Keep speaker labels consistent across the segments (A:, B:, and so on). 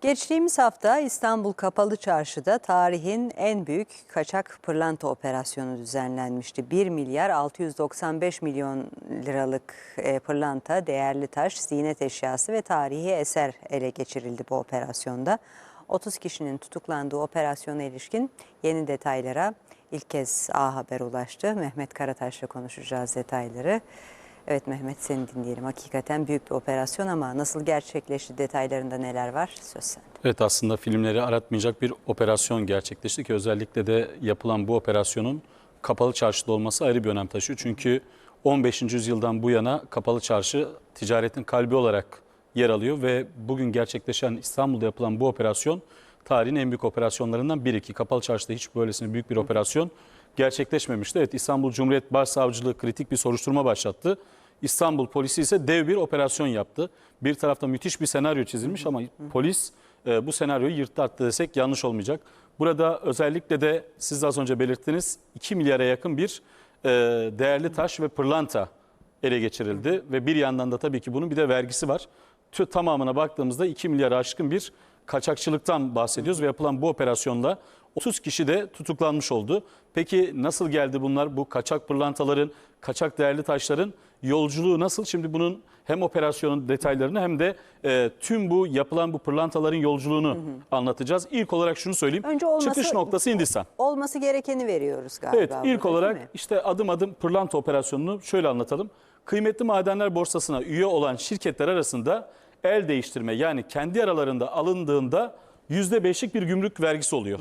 A: Geçtiğimiz hafta İstanbul Kapalı Çarşı'da tarihin en büyük kaçak pırlanta operasyonu düzenlenmişti. 1 milyar 695 milyon liralık e, pırlanta, değerli taş, ziynet eşyası ve tarihi eser ele geçirildi bu operasyonda. 30 kişinin tutuklandığı operasyona ilişkin yeni detaylara ilk kez A Haber ulaştı. Mehmet Karataş'la konuşacağız detayları. Evet Mehmet seni dinleyelim. Hakikaten büyük bir operasyon ama nasıl gerçekleşti detaylarında neler var? Söz sende.
B: Evet aslında filmleri aratmayacak bir operasyon gerçekleşti ki özellikle de yapılan bu operasyonun kapalı çarşıda olması ayrı bir önem taşıyor. Çünkü 15. yüzyıldan bu yana kapalı çarşı ticaretin kalbi olarak yer alıyor ve bugün gerçekleşen İstanbul'da yapılan bu operasyon tarihin en büyük operasyonlarından biri ki kapalı çarşıda hiç böylesine büyük bir operasyon gerçekleşmemişti. Evet İstanbul Cumhuriyet Başsavcılığı kritik bir soruşturma başlattı. İstanbul polisi ise dev bir operasyon yaptı. Bir tarafta müthiş bir senaryo çizilmiş ama polis e, bu senaryoyu yırttı desek yanlış olmayacak. Burada özellikle de siz de az önce belirttiniz 2 milyara yakın bir e, değerli taş ve pırlanta ele geçirildi. Ve bir yandan da tabii ki bunun bir de vergisi var. Tü, tamamına baktığımızda 2 milyara aşkın bir kaçakçılıktan bahsediyoruz ve yapılan bu operasyonla 30 kişi de tutuklanmış oldu. Peki nasıl geldi bunlar? Bu kaçak pırlantaların, kaçak değerli taşların yolculuğu nasıl? Şimdi bunun hem operasyonun detaylarını hem de e, tüm bu yapılan bu pırlantaların yolculuğunu anlatacağız. İlk olarak şunu söyleyeyim.
A: Önce olması-
B: Çıkış noktası Hindistan.
A: Olması gerekeni veriyoruz galiba.
B: Evet ilk
A: burada,
B: olarak işte adım adım pırlanta operasyonunu şöyle anlatalım. Kıymetli madenler borsasına üye olan şirketler arasında el değiştirme yani kendi aralarında alındığında %5'lik bir gümrük vergisi oluyor.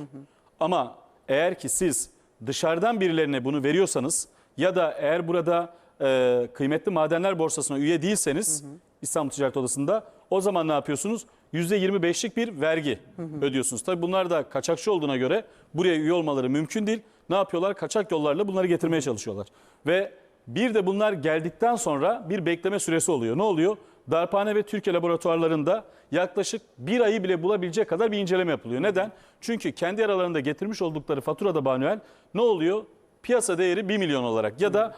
B: Ama eğer ki siz dışarıdan birilerine bunu veriyorsanız ya da eğer burada e, kıymetli madenler borsasına üye değilseniz İstanbul Ticaret Odası'nda o zaman ne yapıyorsunuz? %25'lik bir vergi ödüyorsunuz. Tabii bunlar da kaçakçı olduğuna göre buraya üye olmaları mümkün değil. Ne yapıyorlar? Kaçak yollarla bunları getirmeye çalışıyorlar. Ve bir de bunlar geldikten sonra bir bekleme süresi oluyor. Ne oluyor? Darphane ve Türkiye laboratuvarlarında yaklaşık bir ayı bile bulabilecek kadar bir inceleme yapılıyor. Neden? Çünkü kendi aralarında getirmiş oldukları faturada manuel ne oluyor? Piyasa değeri 1 milyon olarak ya da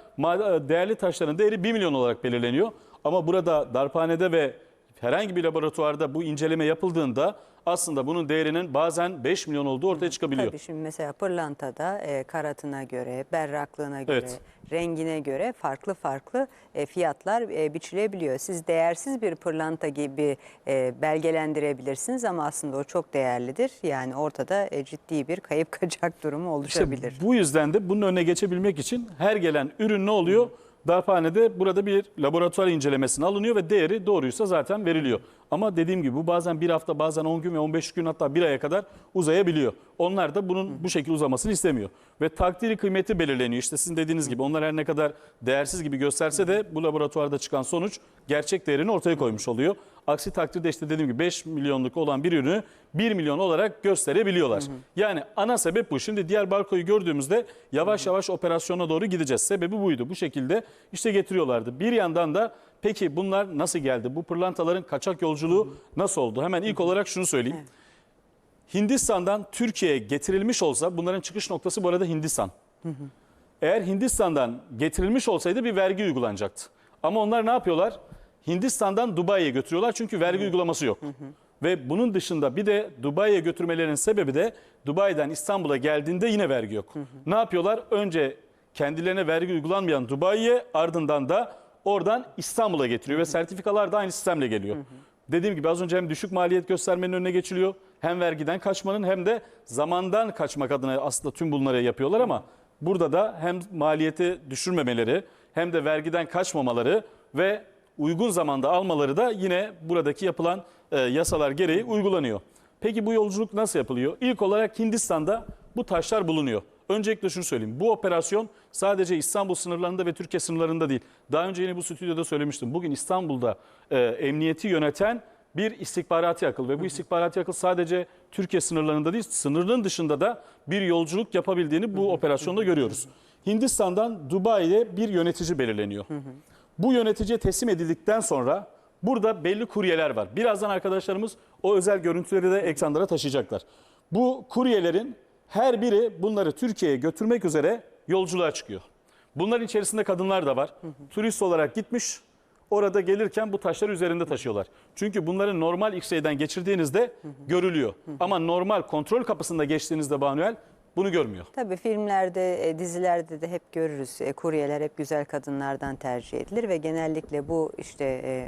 B: değerli taşların değeri 1 milyon olarak belirleniyor. Ama burada darphanede ve herhangi bir laboratuvarda bu inceleme yapıldığında aslında bunun değerinin bazen 5 milyon olduğu ortaya çıkabiliyor.
A: Tabii şimdi mesela pırlantada e, karatına göre, berraklığına göre,
B: Evet.
A: rengine göre farklı farklı e, fiyatlar e, biçilebiliyor. Siz değersiz bir pırlanta gibi e, belgelendirebilirsiniz ama aslında o çok değerlidir. Yani ortada e, ciddi bir kayıp kaçak durumu
B: İşte
A: oluşabilir.
B: bu yüzden de bunun önüne geçebilmek için her gelen ürün ne oluyor? Darphanede burada bir laboratuvar incelemesine alınıyor ve değeri doğruysa zaten veriliyor. Ama dediğim gibi bu bazen bir hafta bazen 10 gün ve 15 gün hatta bir aya kadar uzayabiliyor. Onlar da bunun bu şekilde uzamasını istemiyor. Ve takdiri kıymeti belirleniyor. İşte sizin dediğiniz gibi onlar her ne kadar değersiz gibi gösterse de bu laboratuvarda çıkan sonuç gerçek değerini ortaya koymuş oluyor. Aksi takdirde işte dediğim gibi 5 milyonluk olan bir ürünü 1 milyon olarak gösterebiliyorlar. Yani ana sebep bu. Şimdi diğer barkoyu gördüğümüzde yavaş yavaş operasyona doğru gideceğiz. Sebebi buydu. Bu şekilde işte getiriyorlardı. Bir yandan da peki bunlar nasıl geldi? Bu pırlantaların kaçak yolculuğu nasıl oldu? Hemen ilk olarak şunu söyleyeyim. Hindistan'dan Türkiye'ye getirilmiş olsa bunların çıkış noktası bu arada Hindistan. Eğer Hindistan'dan getirilmiş olsaydı bir vergi uygulanacaktı. Ama onlar ne yapıyorlar? Hindistan'dan Dubai'ye götürüyorlar çünkü vergi uygulaması yok. Ve bunun dışında bir de Dubai'ye götürmelerinin sebebi de Dubai'den İstanbul'a geldiğinde yine vergi yok. Ne yapıyorlar? Önce kendilerine vergi uygulanmayan Dubai'ye ardından da oradan İstanbul'a getiriyor ve sertifikalar da aynı sistemle geliyor. Dediğim gibi az önce hem düşük maliyet göstermenin önüne geçiliyor hem vergiden kaçmanın hem de zamandan kaçmak adına aslında tüm bunları yapıyorlar ama burada da hem maliyeti düşürmemeleri hem de vergiden kaçmamaları ve uygun zamanda almaları da yine buradaki yapılan e, yasalar gereği uygulanıyor. Peki bu yolculuk nasıl yapılıyor? İlk olarak Hindistan'da bu taşlar bulunuyor. Öncelikle şunu söyleyeyim. Bu operasyon sadece İstanbul sınırlarında ve Türkiye sınırlarında değil. Daha önce yine bu stüdyoda söylemiştim. Bugün İstanbul'da e, emniyeti yöneten bir istihbarati akıl ve bu istihbarati akıl sadece Türkiye sınırlarında değil, sınırın dışında da bir yolculuk yapabildiğini bu operasyonda görüyoruz. Hindistan'dan Dubai'ye bir yönetici belirleniyor. Bu yöneticiye teslim edildikten sonra burada belli kuryeler var. Birazdan arkadaşlarımız o özel görüntüleri de ekranlara taşıyacaklar. Bu kuryelerin her biri bunları Türkiye'ye götürmek üzere yolculuğa çıkıyor. Bunların içerisinde kadınlar da var. Turist olarak gitmiş. orada gelirken bu taşları üzerinde taşıyorlar. Çünkü bunları normal X-ray'den geçirdiğinizde görülüyor. Ama normal kontrol kapısında geçtiğinizde Manuel bunu görmüyor.
A: Tabii filmlerde, e, dizilerde de hep görürüz. E, Kuryeler hep güzel kadınlardan tercih edilir ve genellikle bu işte e,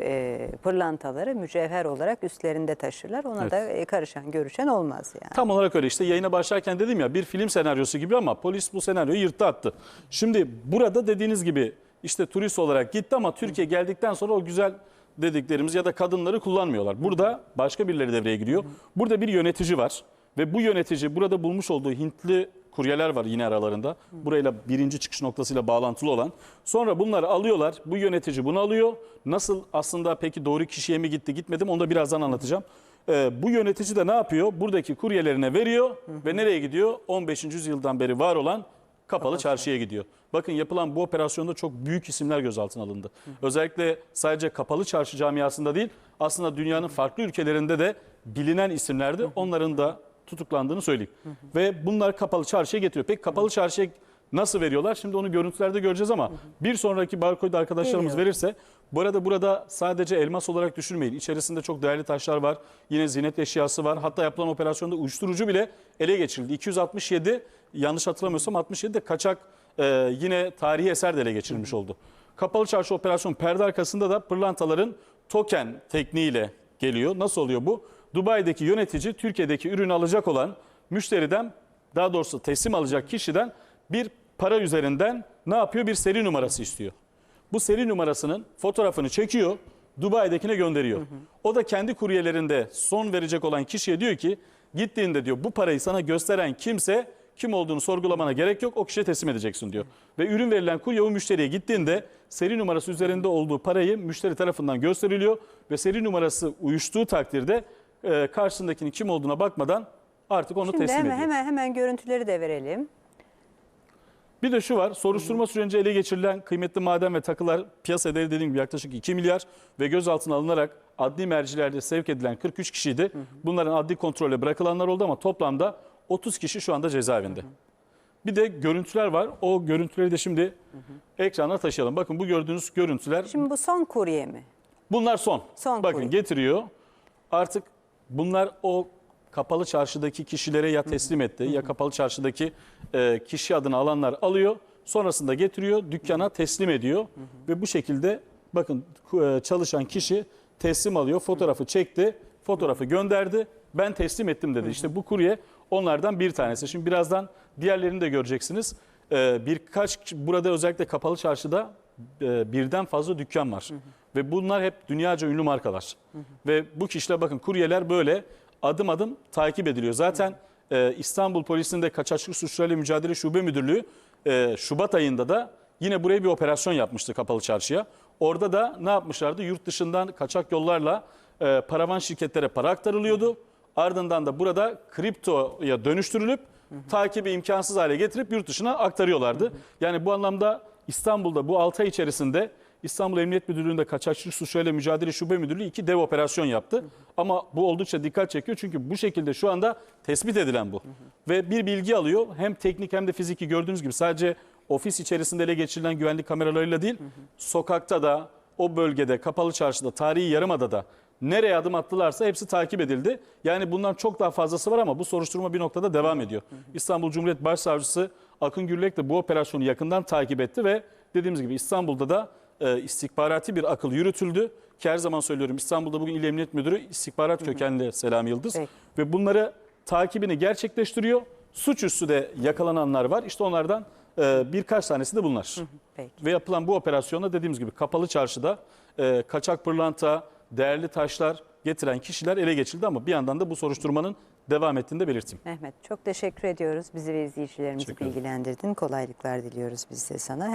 A: e, pırlantaları mücevher olarak üstlerinde taşırlar. Ona
B: Evet.
A: da e, karışan, görüşen olmaz yani.
B: Tam olarak öyle işte yayına başlarken dedim ya bir film senaryosu gibi ama polis bu senaryoyu yırttı attı. Şimdi burada dediğiniz gibi işte turist olarak gitti ama Türkiye geldikten sonra o güzel dediklerimiz ya da kadınları kullanmıyorlar. Burada başka birileri devreye giriyor. Burada bir yönetici var ve bu yönetici burada bulmuş olduğu Hintli kuryeler var yine aralarında. Burayla birinci çıkış noktasıyla bağlantılı olan. Sonra bunları alıyorlar. Bu yönetici bunu alıyor. Nasıl aslında peki doğru kişiye mi gitti gitmedi mi onu da birazdan anlatacağım. Ee, bu yönetici de ne yapıyor? Buradaki kuryelerine veriyor ve nereye gidiyor? 15. yüzyıldan beri var olan kapalı çarşıya gidiyor. Bakın yapılan bu operasyonda çok büyük isimler gözaltına alındı. Özellikle sadece kapalı çarşı camiasında değil aslında dünyanın farklı ülkelerinde de bilinen isimlerdi. Onların da tutuklandığını söyleyeyim. Ve bunlar kapalı çarşıya getiriyor. Peki kapalı çarşıya nasıl veriyorlar? Şimdi onu görüntülerde göreceğiz ama bir sonraki barkodu arkadaşlarımız
A: Geliyor.
B: verirse bu arada burada sadece elmas olarak düşünmeyin. İçerisinde çok değerli taşlar var. Yine zinet eşyası var. Hatta yapılan operasyonda uyuşturucu bile ele geçirildi. 267 yanlış hatırlamıyorsam 67 de kaçak e, yine tarihi eser de ele geçirilmiş oldu. Kapalı çarşı operasyonu perde arkasında da pırlantaların token tekniğiyle geliyor. Nasıl oluyor bu? Dubai'deki yönetici Türkiye'deki ürünü alacak olan müşteriden daha doğrusu teslim alacak kişiden bir para üzerinden ne yapıyor? Bir seri numarası istiyor. Bu seri numarasının fotoğrafını çekiyor, Dubai'dekine gönderiyor. O da kendi kuryelerinde son verecek olan kişiye diyor ki gittiğinde diyor bu parayı sana gösteren kimse kim olduğunu sorgulamana gerek yok o kişiye teslim edeceksin diyor. Ve ürün verilen kurye o müşteriye gittiğinde seri numarası üzerinde olduğu parayı müşteri tarafından gösteriliyor ve seri numarası uyuştuğu takdirde e, karşısındakinin kim olduğuna bakmadan artık onu
A: Şimdi
B: teslim
A: hemen,
B: ediyor.
A: hemen hemen görüntüleri de verelim.
B: Bir de şu var, soruşturma sürecince ele geçirilen kıymetli maden ve takılar piyasa değeri dediğim gibi yaklaşık 2 milyar ve gözaltına alınarak adli mercilerde sevk edilen 43 kişiydi. Bunların adli kontrole bırakılanlar oldu ama toplamda 30 kişi şu anda cezaevinde. Bir de görüntüler var. O görüntüleri de şimdi ekrana taşıyalım. Bakın bu gördüğünüz görüntüler
A: Şimdi bu son kurye mi?
B: Bunlar son.
A: Son
B: Bakın
A: kuyu.
B: getiriyor. Artık bunlar o kapalı çarşıdaki kişilere ya teslim etti ya kapalı çarşıdaki e, kişi adını alanlar alıyor. Sonrasında getiriyor, dükkana teslim ediyor ve bu şekilde bakın e, çalışan kişi teslim alıyor, fotoğrafı çekti, fotoğrafı gönderdi. Ben teslim ettim dedi. İşte bu kurye onlardan bir tanesi. Şimdi birazdan diğerlerini de göreceksiniz. E, birkaç burada özellikle kapalı çarşıda e, birden fazla dükkan var. Ve bunlar hep dünyaca ünlü markalar. Ve bu kişiler bakın kuryeler böyle adım adım takip ediliyor. Zaten e, İstanbul Polisi'nde Kaçakçılık Suçlarıyla Mücadele Şube Müdürlüğü e, Şubat ayında da yine buraya bir operasyon yapmıştı Kapalı Çarşı'ya. Orada da ne yapmışlardı? Yurt dışından kaçak yollarla e, paravan şirketlere para aktarılıyordu. Ardından da burada kriptoya dönüştürülüp takibi imkansız hale getirip yurt dışına aktarıyorlardı. Yani bu anlamda İstanbul'da bu 6 ay içerisinde İstanbul Emniyet Müdürlüğü'nde Kaçakçılık Suçlarıyla Mücadele Şube Müdürlüğü iki dev operasyon yaptı. Ama bu oldukça dikkat çekiyor çünkü bu şekilde şu anda tespit edilen bu. Ve bir bilgi alıyor hem teknik hem de fiziki gördüğünüz gibi sadece ofis içerisinde ele geçirilen güvenlik kameralarıyla değil sokakta da o bölgede kapalı çarşıda tarihi yarımadada nereye adım attılarsa hepsi takip edildi. Yani bundan çok daha fazlası var ama bu soruşturma bir noktada devam ediyor. İstanbul Cumhuriyet Başsavcısı Akın Gürlek de bu operasyonu yakından takip etti ve dediğimiz gibi İstanbul'da da e, istihbarati bir akıl yürütüldü. Ki her zaman söylüyorum İstanbul'da bugün İl Emniyet Müdürü istihbarat kökenli Selami Yıldız.
A: Peki.
B: Ve bunları takibini gerçekleştiriyor. Suçüstü de yakalananlar var. İşte onlardan e, birkaç tanesi de bunlar.
A: Peki.
B: Ve yapılan bu operasyonda dediğimiz gibi kapalı çarşıda e, kaçak pırlanta, değerli taşlar getiren kişiler ele geçirildi ama bir yandan da bu soruşturmanın devam ettiğini de belirteyim.
A: Mehmet çok teşekkür ediyoruz. Bizi ve izleyicilerimizi
B: Teşekkür ederim.
A: bilgilendirdin. Kolaylıklar diliyoruz biz de sana.